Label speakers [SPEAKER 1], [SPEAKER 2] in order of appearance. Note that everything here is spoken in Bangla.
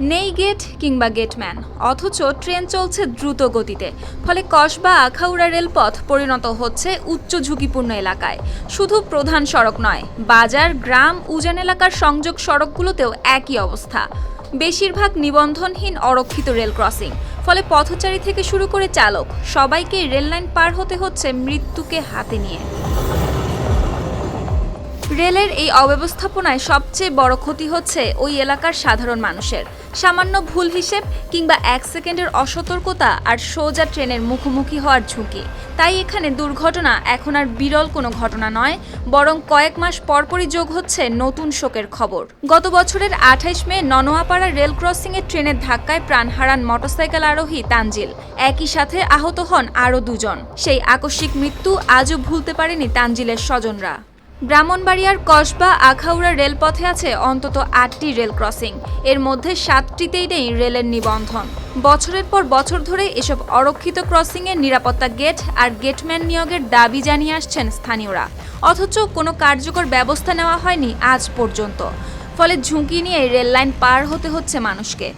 [SPEAKER 1] নেই গেট কিংবা গেটম্যান, অথচ ট্রেন চলছে দ্রুত গতিতে, ফলে কসবা আখাউড়া রেলপথ পরিণত হচ্ছে উচ্চ ঝুঁকিপূর্ণ এলাকায়। শুধু প্রধান সড়ক নয়, বাজার, গ্রাম, উজান এলাকার সংযোগ সড়কগুলোতেও একই অবস্থা। বেশিরভাগ নিবন্ধনহীন অরক্ষিত রেল ক্রসিং, ফলে পথচারী থেকে শুরু করে চালক, সবাইকে রেললাইন পার হতে হচ্ছে মৃত্যুকে হাতে নিয়ে। রেলের এই অব্যবস্থাপনায় সবচেয়ে বড় ক্ষতি হচ্ছে ওই এলাকার সাধারণ মানুষের। সামান্য ভুল হিসেব কিংবা এক সেকেন্ডের অসতর্কতা আর সোজা ট্রেনের মুখোমুখি হওয়ার ঝুঁকি। তাই এখানে দুর্ঘটনা এখন আর বিরল কোনো ঘটনা নয়, বরং কয়েক মাস পরপরই যোগ হচ্ছে নতুন শোকের খবর। গত বছরের আঠাইশ মে ননোয়াপাড়া রেল ক্রসিংয়ে ট্রেনের ধাক্কায় প্রাণ হারান মোটরসাইকেল আরোহী তানজিল। একই সাথে আহত হন আরও দুজন। সেই আকস্মিক মৃত্যু আজও ভুলতে পারেনি তানজিলের স্বজনরা। ব্রাহ্মণবাড়িয়ার কসবা আখাউড়া রেলপথে আছে অন্তত আটটি রেল ক্রসিং। এর মধ্যে সাতটিতেই নেই রেলের নিবন্ধন। বছরের পর বছর ধরে এসব অরক্ষিত ক্রসিংয়ের নিরাপত্তা গেট আর গেটম্যান নিয়োগের দাবি জানিয়ে আসছেন স্থানীয়রা। অথচ কোনো কার্যকর ব্যবস্থা নেওয়া হয়নি আজ পর্যন্ত। ফলে ঝুঁকি নিয়ে রেললাইন পার হতে হচ্ছে মানুষকে।